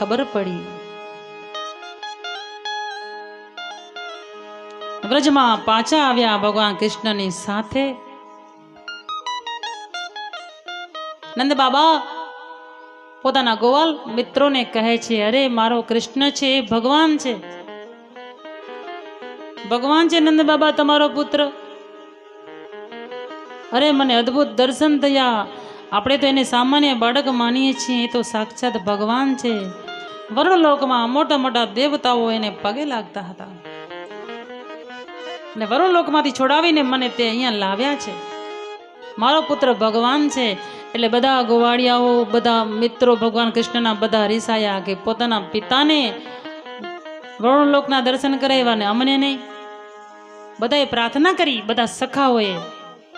ખબર પડી. વ્રજમાં પાછા આવ્યા ભગવાન કૃષ્ણની સાથે. નંદ બાબા, પોતાના ગોવાલ મિત્રોને કહે છે, અરે, મારો કૃષ્ણ છે, એ ભગવાન છે. ભગવાન છે, નંદ બાબા, તમારો પુત્ર. અરે, મને અદ્ભુત દર્શન થયા. આપણે તો એને સામાન્ય બાળક માનીએ છીએ, એ તો સાક્ષાત ભગવાન છે. વરુણલોકમાં મોટા મોટા દેવતાઓ એને પગે લાગતા હતા. ને વરુણલોકમાંથી છોડાવીને મને તે અહીંયા લાવ્યા છે. મારો પુત્ર ભગવાન છે, એટલે બધા ગોવાળિયાઓ, બધા મિત્રો ભગવાન કૃષ્ણના બધા રિસાયા કે પોતાના પિતાને વરુણલોકના દર્શન કરાવ્યા ને અમને નહીં. બધાએ પ્રાર્થના કરી, બધા સખાઓએ,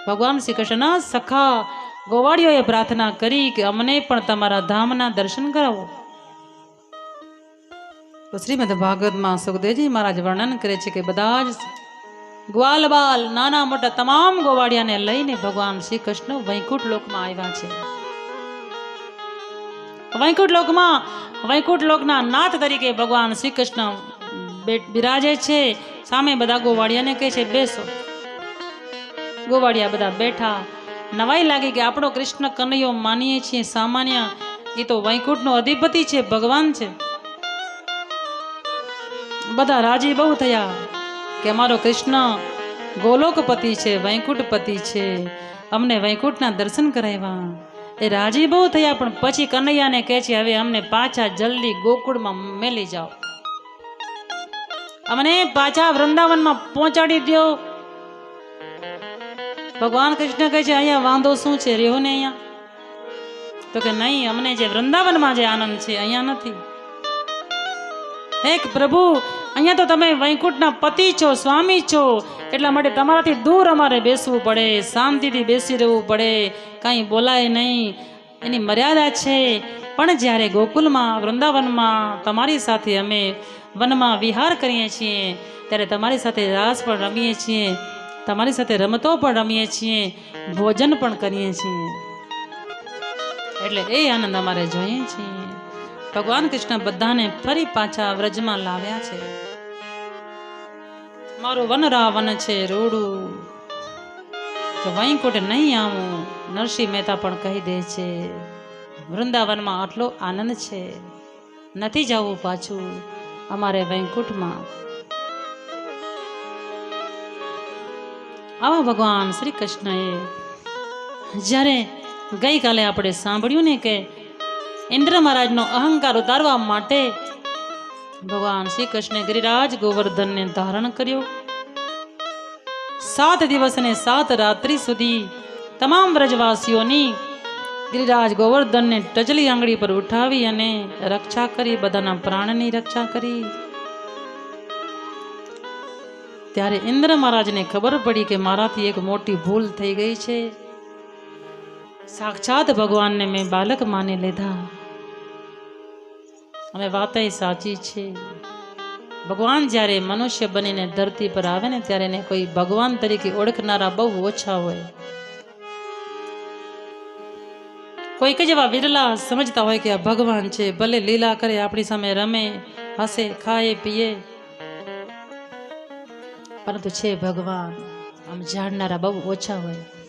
ભગવાન શ્રી કૃષ્ણના સખા ગોવાળીઓએ પ્રાર્થના કરી કે અમને પણ તમારા ધામના દર્શન કરાવો. તો શ્રીમદ ભાગવતમાં સુખદેવજી મહારાજ વર્ણન કરે છે કે બધા જ ગ્વાલ બાલ નાના મોટા તમામ ગોવાળિયાને લઈને ભગવાન શ્રી કૃષ્ણ વૈકુંઠ લોકમાં આવ્યા છે. વૈકુંઠ લોકમાં, વૈકુંઠ લોકના નાથ તરીકે ભગવાન શ્રી કૃષ્ણ બિરાજે છે. સામે બધા ગોવાળિયાને કહે છે, બેસો. ગોવાળિયા બધા બેઠા. નવાઈ લાગી કે આપણો કૃષ્ણ કનૈયો માનીએ છીએ, સામાન્ય. એ તો વૈકુંઠનો અધિપતિ છે, ભગવાન છે. બધા રાજી બહુ થયા કે અમારો કૃષ્ણ ગોલોકપતિ છે, વૈકુંઠપતિ છે. અમને વૈકુંઠના દર્શન કરાવ્યા. એ રાજી બહુ થયા, પણ પછી કનૈયાને કહે છે, હવે અમને પાછા જલ્દી ગોકુળમાં મેલી જાઓ. અમને પાછા વૃંદાવનમાં પહોંચાડી દો ભગવાન કૃષ્ણ કહે છે, અહીંયા વાંધો શું છે? રહ્યો ને અહીંયા? તો કે, નહીં, અમને જે વૃંદાવનમાં જે આનંદ છે, અહીંયા નથી. હે પ્રભુ, અહીંયા તો તમે વૈકુંઠના પતિ છો, સ્વામી છો. એટલા માટે તમારાથી દૂર અમારે બેસવું પડે, શાંતિથી બેસી રહેવું પડે. કાંઈ બોલાય નહીં. એની મર્યાદા છે. પણ જ્યારે ગોકુલમાં, વૃંદાવનમાં તમારી સાથે અમે વનમાં વિહાર કરીએ છીએ, ત્યારે તમારી સાથે રાસ પણ રમીએ છીએ, તમારી સાથે રમતો પણ રમીએ છીએ, ભોજન પણ કરીએ છીએ. એટલે એ આનંદ અમારે જોઈએ છીએ. ભગવાન કૃષ્ણ બધાને ફરી પાછા વ્રજમાં લાવ્યા છે. મારું વન રાવન છે રોડું. તો વૈકુંઠ નહીં આવું, નરસિંહ મહેતા પણ કહી દે છે, વૃંદાવનમાં આટલો આનંદ છે, નથી જવું પાછું અમારે વૈકુંઠમાં. આવા ભગવાન શ્રી કૃષ્ણએ, જ્યારે ગઈકાલે આપણે સાંભળ્યું ને કે ઇન્દ્ર મહારાજનો અહંકાર ઉતારવા માટે ભગવાન શ્રી કૃષ્ણે ગિરિરાજ ગોવર્ધનને ધારણ કર્યો. સાત દિવસ અને સાત રાત્રિ સુધી તમામ વ્રજવાસીઓની ગિરિરાજ ગોવર્ધનને ટચલી આંગળી પર ઉઠાવી અને રક્ષા કરી, બધાના પ્રાણની રક્ષા કરી. ત્યારે ઇન્દ્ર મહારાજને ખબર પડી કે મારાથી એક મોટી ભૂલ થઈ ગઈ છે. સાક્ષાત ભગવાનને મેં બાલક માની લીધા. અને વાત સાચી છે. ભગવાન જ્યારે મનુષ્ય બનીને ધરતી પર આવે ને ત્યારે એને કોઈ ભગવાન તરીકે ઓળખનારા બહુ ઓછા હોય. કોઈક જ એવા વિરલા સમજતા હોય કે આ ભગવાન છે, ભલે લીલા કરે, આપણી સામે રમે, હસે, ખાય, પીએ. પરંતુ છે ભગવાન, આમ જાણનારા બહુ ઓછા હોય.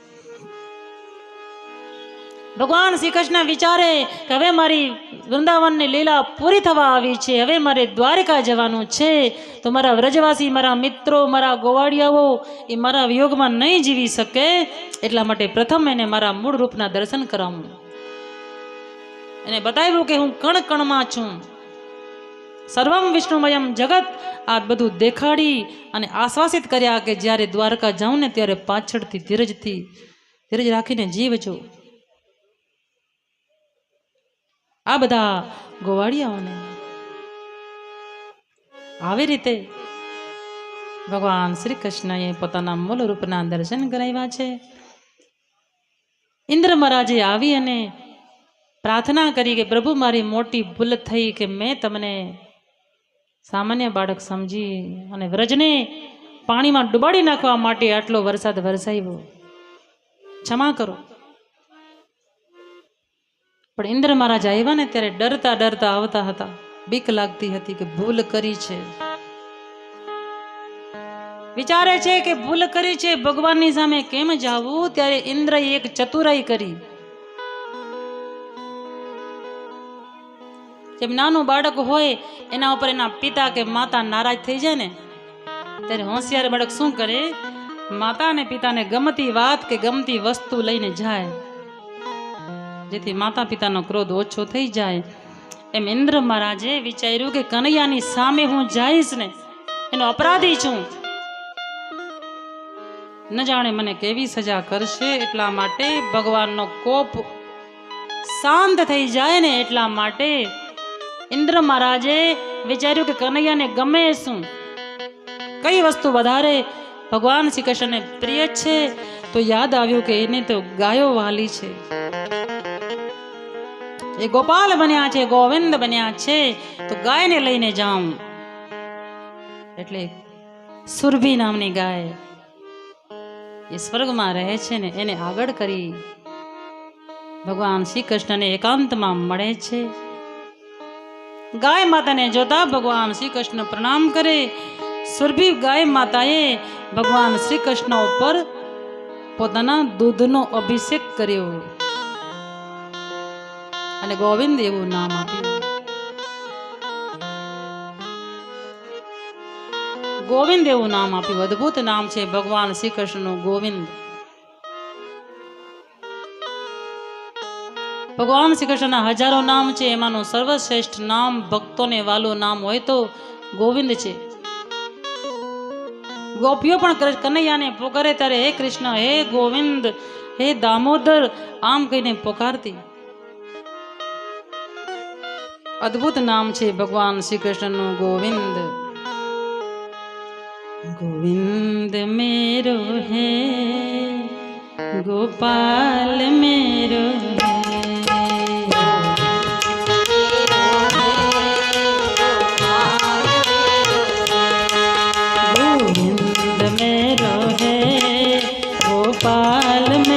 ભગવાન શ્રી કૃષ્ણ વિચારે કે હવે મારી વૃંદાવનની લીલા પૂરી થવા આવી છે, હવે મારે દ્વારકા જવાનું છે. તો મારા વ્રજવાસી, મારા મિત્રો, મારા ગોવાળિયાઓ એ મારા વિયોગમાં નહીં જીવી શકે, એટલા માટે પ્રથમ એને મારા મૂળ રૂપના દર્શન કરાવું. એને બતાવ્યું કે હું કણ કણમાં છું. સર્વમ વિષ્ણુમયમ જગત આ બધું દેખાડી અને આશ્વાસિત કર્યા કે જ્યારે દ્વારકા જાઉં ને ત્યારે પાછળથી ધીરજથી, ધીરજ રાખીને જીવજો. આ બધા ગોવાળિયાઓને. આવી રીતે ભગવાન શ્રી કૃષ્ણએ પોતાના મૂળ રૂપના દર્શન કરાવ્યા છે. ઇન્દ્ર મહારાજે આવી અને પ્રાર્થના કરી કે, પ્રભુ, મારી મોટી ભૂલ થઈ કે મેં તમને સામાન્ય બાળક સમજી અને વ્રજને પાણીમાં ડુબાડી નાખવા માટે આટલો વરસાદ વરસાવ્યો. ક્ષમા કરો. પણ ઇન્દ્ર મહારાજ આવ્યા ને ત્યારે ડરતા ડરતા આવતા હતા. બીક લાગતી હતી કે ભૂલ કરી છે. વિચારે છે કે ભૂલ કરી છે, ભગવાનની સામે કેમ જાવું? ત્યારે ઇન્દ્રએ એક ચતુરાઈ કરી. જેમ નાનું બાળક હોય, એના ઉપર એના પિતા કે માતા નારાજ થઈ જાય ને, ત્યારે હોશિયાર બાળક શું કરે? માતા અને પિતાને ગમતી વાત કે ગમતી વસ્તુ લઈને જાય. જેથી માતા પિતાનો ક્રોધ ઓછો થઈ જાય. એમ ઇન્દ્ર મહારાજે વિચાર્યું કે કનૈયાની સામે હું જઈશ ને, એનો અપરાધી છું. ન જાણે મને કેવી સજા કરશે, એટલા માટે ભગવાનનો કોપ શાંત થઈ જાય ને, એટલા માટે ઇન્દ્ર મહારાજે વિચાર્યું કે કનૈયાને ગમે શું. કઈ વસ્તુ વધારે ભગવાન શ્રી કૃષ્ણને પ્રિય છે, તો યાદ આવ્યું કે એને તો ગાયો વાલી છે. એ ગોપાલ બન્યા છે, ગોવિંદ બન્યા છે, તો ગાયને લઈને જાઉં. એટલે સુરભી નામની ગાય એ સ્વર્ગમાં રહે છે ને એને આગળ કરી ભગવાન શ્રી કૃષ્ણને એકાંતમાં મળે છે. ગાય માતાને જોતા ભગવાન શ્રી કૃષ્ણ પ્રણામ કરે. સુરભી ગાય માતાએ ભગવાન શ્રી કૃષ્ણ ઉપર પોતાના દૂધનો અભિષેક કર્યો. અને ગોવિંદ એવું નામ આપ્યું. ગોવિંદ એવું નામ આપ્યું. અદ્ભુત નામ છે ભગવાન શ્રી કૃષ્ણનું ગોવિંદ. ભગવાન શ્રી કૃષ્ણના હજારો નામ છે, એમાંનું સર્વશ્રેષ્ઠ નામ, ભક્તોને વાલું નામ હોય તો ગોવિંદ છે. ગોપીઓ પણ કનૈયાને પોકારે ત્યારે, હે કૃષ્ણ, હે ગોવિંદ, હે દામોદર આમ કહીને પોકારતી. અદ્ભુત નામ છે ભગવાન શ્રી કૃષ્ણનું ગોવિંદ ગોવિંદ મેરો હે ગોપાલ મેરો હે गोविंद मेरो है गोपाल मेरो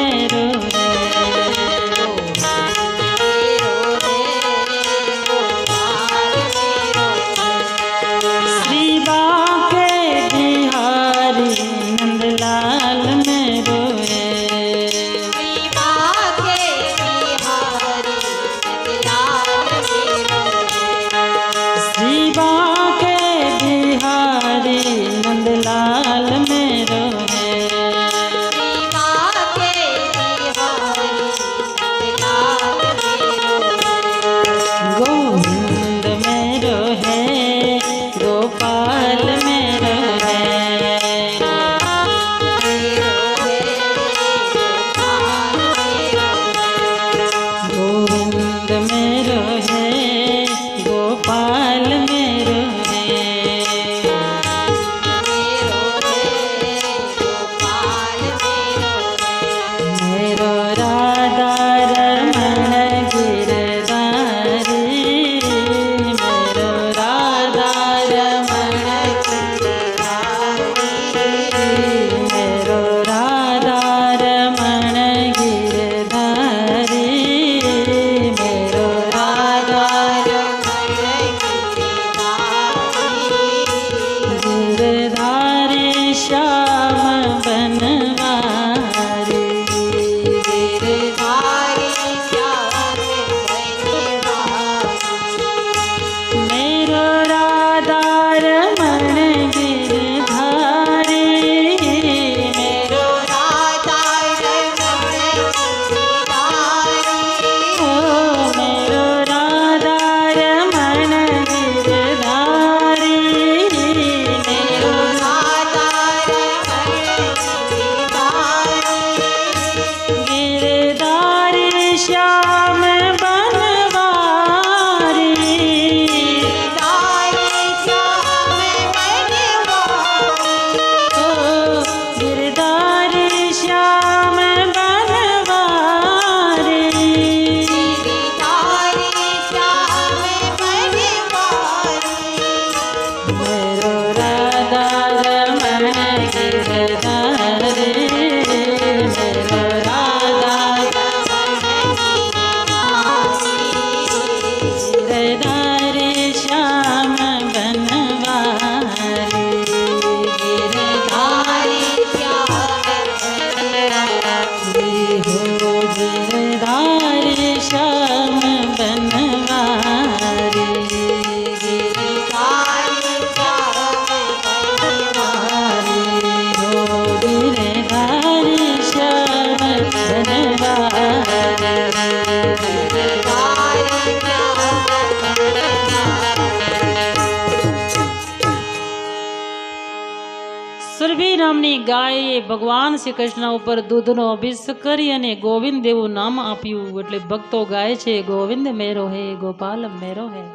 નામની ગાયે ભગવાન શ્રી કૃષ્ણ ઉપર દૂધનો અભિષેક કરી અને ગોવિંદ એવું નામ આપ્યું. એટલે ભક્તો ગાય છે, ગોવિંદ મેરો હે, ગોપાલ મેરો હે.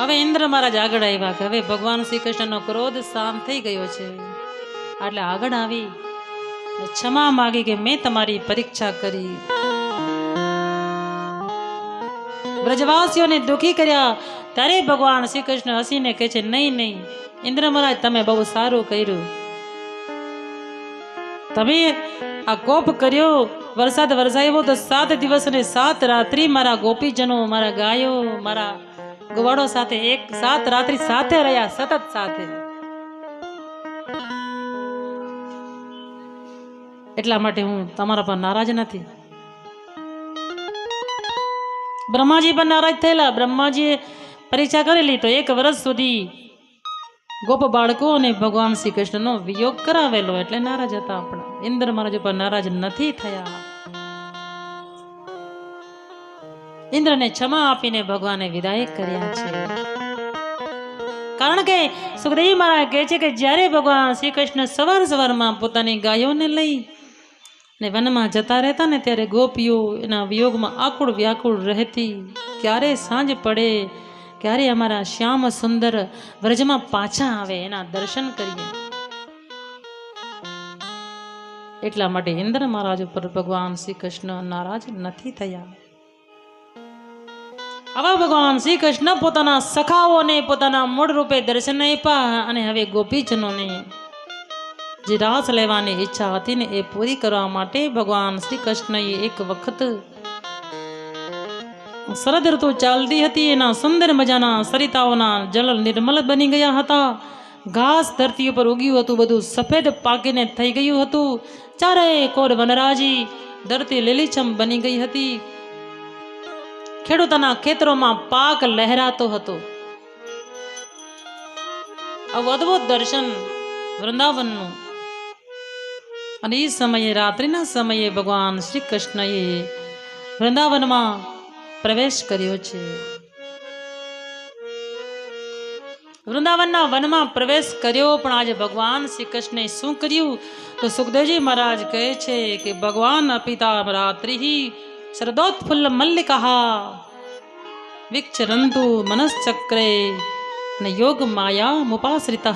હવે ઇન્દ્ર મહારાજ આગળ આવ્યા કે, હવે ભગવાન શ્રી કૃષ્ણનો ક્રોધ શાંત થઈ ગયો છે. એટલે આગળ આવી ક્ષમા માગી કે, મેં તમારી પરીક્ષા કરી. બ્રજવાસીઓને દુખી કર્યા. ત્યારે ભગવાન શ્રી કૃષ્ણ હસીને કહે છે, નહીં નહીં ઇન્દ્ર તમે બહુ સારું કર્યું. તમે આ કોપ કર્યો, વરસાદ વરસાવ્યો તો સાત દિવસ અને સાત રાત્રિ મારા ગોપીજનો મારા ગાયો, મારા ગવાડો સાથે એક સાત રાત્રિ સાથે રહ્યા, સતત સાથે. એટલા માટે હું તમારા પર નારાજ નથી. બ્રહ્માજી પણ નારાજ થયેલા. બ્રહ્માજીએ પરીક્ષા કરેલી તો એક વર્ષ સુધી ગોપ બાળકો અને ભગવાન શ્રી કૃષ્ણનો વિયોગ કરાવેલો એટલે નારાજ હતા આપણા. ઇન્દ્ર મહારાજ ઉપર નારાજ નથી થયા. ઇન્દ્રને ક્ષમા આપીને ભગવાને વિદાય કર્યા છે. કારણ કે સુખદેવ મહારાજ કહે છે કે જ્યારે ભગવાન શ્રી કૃષ્ણ સવાર સવારમાં પોતાની ગાયોને લઈ ને વનમાં જતા રહેતા ને ત્યારે ગોપીઓ એના વિયોગમાં આકુળ વ્યાકુળ રહેતી, ક્યારે સાંજ પડે ક્યારે અમારા શ્યામ સુંદર વ્રજમાં પાછા આવે એના દર્શન કરીએ? એટલા માટે ઇન્દ્ર મહારાજ ઉપર ભગવાન શ્રી કૃષ્ણ નારાજ નથી થયા. આવા ભગવાન શ્રી કૃષ્ણ પોતાના સખાઓને પોતાના મૂળ રૂપે દર્શન આપ્યા અને હવે ગોપીજનોને જે રાસ લેવાની ઈચ્છા હતી ને એ પૂરી કરવા માટે ભગવાન શ્રી કૃષ્ણએ એક વખત શરદ ઋતુ ચાલતી હતી, એના સુંદર મજાના સરિતાઓના જલ નિર્મલ બની ગયા હતા. ઘાસ ધરતી ઉપર ઉગ્યું હતું, બધું સફેદ પાકીને થઈ ગયું હતું. ચારે કોર વનરાજી ધરતી લીલીછમ બની ગઈ હતી. ખેડૂતોના ખેતરોમાં પાક લહેરાતો હતો. આવું અદ્ભુત દર્શન વૃંદાવનનું. અને એ સમયે, રાત્રિના સમયે ભગવાન શ્રી કૃષ્ણએ વૃંદાવનમાં પ્રવેશ કર્યો છે. વૃંદાવનના વનમાં પ્રવેશ કર્યો, પણ આજે ભગવાન શ્રી કૃષ્ણે શું કર્યું? તો સુખદેવજી મહારાજ કહે છે કે, ભગવાન અપિતા રાત્રિ શરદોત્ફુલ્લ મલ્લિકા વિક્ષરંતુ મનશ્ચક્રે અને યોગ માયા મુપાશ્રિત.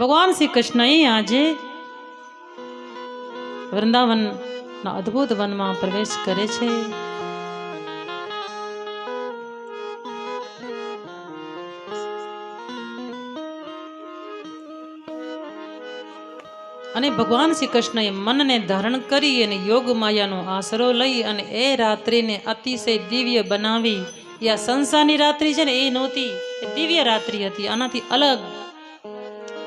ભગવાન શ્રી કૃષ્ણએ આજે વૃંદાવનના અદ્ભુત વનમાં પ્રવેશ કરે છે. અને ભગવાન શ્રી કૃષ્ણએ મનને ધારણ કરી અને યોગ માયાનો આશરો લઈ અને એ રાત્રિને અતિશય દિવ્ય બનાવી. એ આ સંસારની રાત્રિ છે ને, એ નહોતી. એ દિવ્ય રાત્રિ હતી. આનાથી અલગ.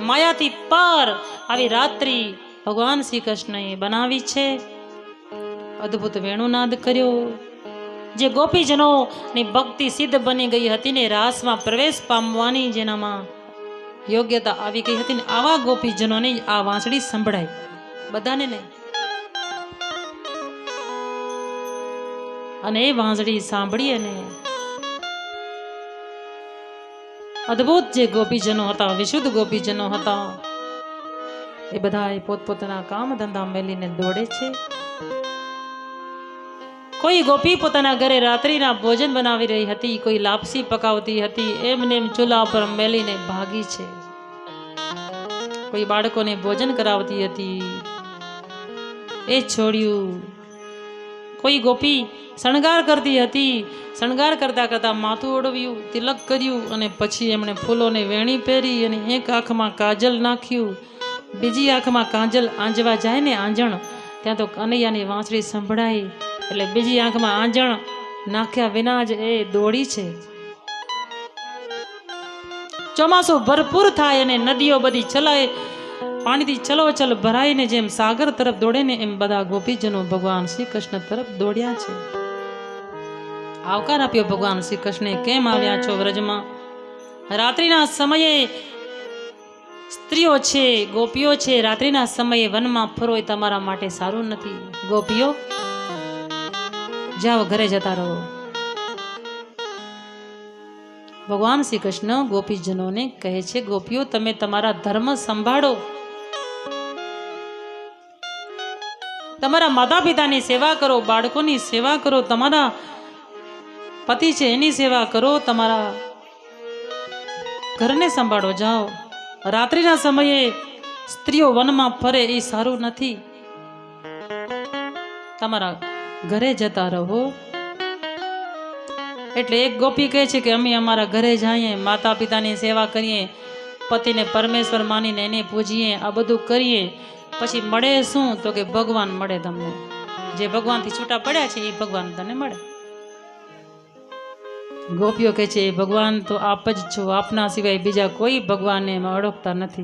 માયાથી પાર આવી રાત્રિ ભગવાન શ્રી કૃષ્ણએ બનાવી છે. અદ્ભુત વેણુનાદ કર્યો. જે ગોપીજનોની ભક્તિ સિદ્ધ બની ગઈ હતી ને રાસમાં પ્રવેશ પામવાની જેનામાં યોગ્યતા આવી ગઈ હતી ને આવા ગોપીજનોને આ વાંસળી સંભળાય. બધાને નહીં અને એ વાંસળી સાંભળી અને અદ્ભુત જે ગોપીજનો હતા, વિશુદ્ધ ગોપીજનો હતા, એ બધા પોતપોતાના કામ ધંધા મેલીને દોડે છે. કોઈ ગોપી પોતાના ઘરે રાત્રિના ભોજન બનાવી રહી હતી, કોઈ લાપસી પકાવતી હતી, એમને એમ ચૂલા પર મેલીને ભાગી છે. કોઈ બાળકોને ભોજન કરાવતી હતી, એ છોડ્યું. કોઈ ગોપી શણગાર કરતી હતી, શણગાર કરતા કરતા માથું ઓળવ્યું, તિલક કર્યું અને પછી એમણે ફૂલોને વેણી પહેરી અને એક આંખમાં કાજલ નાખ્યું, બીજી આંખમાં કાજલ આંજવા જાય ને આંજણ, ત્યાં તો કનૈયાની વાંસળી સંભળાઈ. એટલે બીજી આંખમાં આંજણ નાખ્યા વિના જ એ દોડી છે. ચોમાસું ભરપૂર થાય અને નદીઓ બધી ચલાય પાણીથી ચલોચલ ભરાઈને જેમ સાગર તરફ દોડે ને એમ બધા ગોપીજનો ભગવાન શ્રી કૃષ્ણ તરફ દોડ્યા છે. આવકાર આપ્યો ભગવાન શ્રી કૃષ્ણે કેમ આવ્યા છો વ્રજમાં? રાત્રિના સમયે સ્ત્રીઓ છે, ગોપીઓ છે. રાત્રિના સમયે વનમાં ફરો તમારા માટે સારું નથી. ગોપીઓ જાઓ, ઘરે જતા રહો. ભગવાન શ્રી કૃષ્ણ ગોપીજનોને કહે છે, ગોપીઓ, તમે તમારા ધર્મ સંભાળો. તમારા માતા પિતાની સેવા કરો, બાળકોની સેવા કરો, તમારા પતિ છે એની સેવા કરો, તમારા ઘરને સંભાળો, જાઓ. રાત્રિના સમયે સ્ત્રીઓ વનમાં ફરે એ સારું નથી. તમારા ઘરે જતા રહો. એટલે એક ગોપી કહે છે કે અમે અમારા ઘરે જઈએ માતા પિતાની સેવા કરીએ, પતિને પરમેશ્વર માનીને એને પૂજીએ, આ બધું કરીએ. પછી મળે શું? તો કે ભગવાન મળે તમને. જે ભગવાનથી છૂટા પડ્યા છે, એ ભગવાન તને મળે. ગોપીઓ કહે છે, "એ ભગવાન, તો આપ જ છો. આપના સિવાય બીજા કોઈ ભગવાનને ઓળખતા નથી.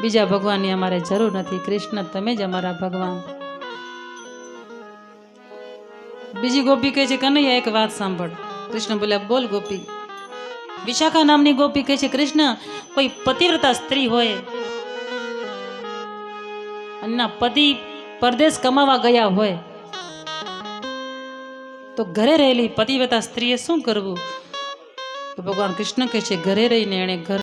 બીજા ભગવાનની અમારે જરૂર નથી. કૃષ્ણ, તમે જ અમારા ભગવાન. બીજી ગોપી કહે છે, કનૈયા, એક વાત સાંભળ. કૃષ્ણ બોલ્યા, બોલ ગોપી. વિશાખા નામની ગોપી કહે છે, કૃષ્ણ, કોઈ પતિવ્રતા સ્ત્રી હોય અને પતિ પરદેશ કમાવા ગયા હોય, તો ઘરે રહેલી પતિવ્રતા સ્ત્રીએ શું કરવું? તો ભગવાન કૃષ્ણ કહે છે, ઘરે રહીને એણે ઘર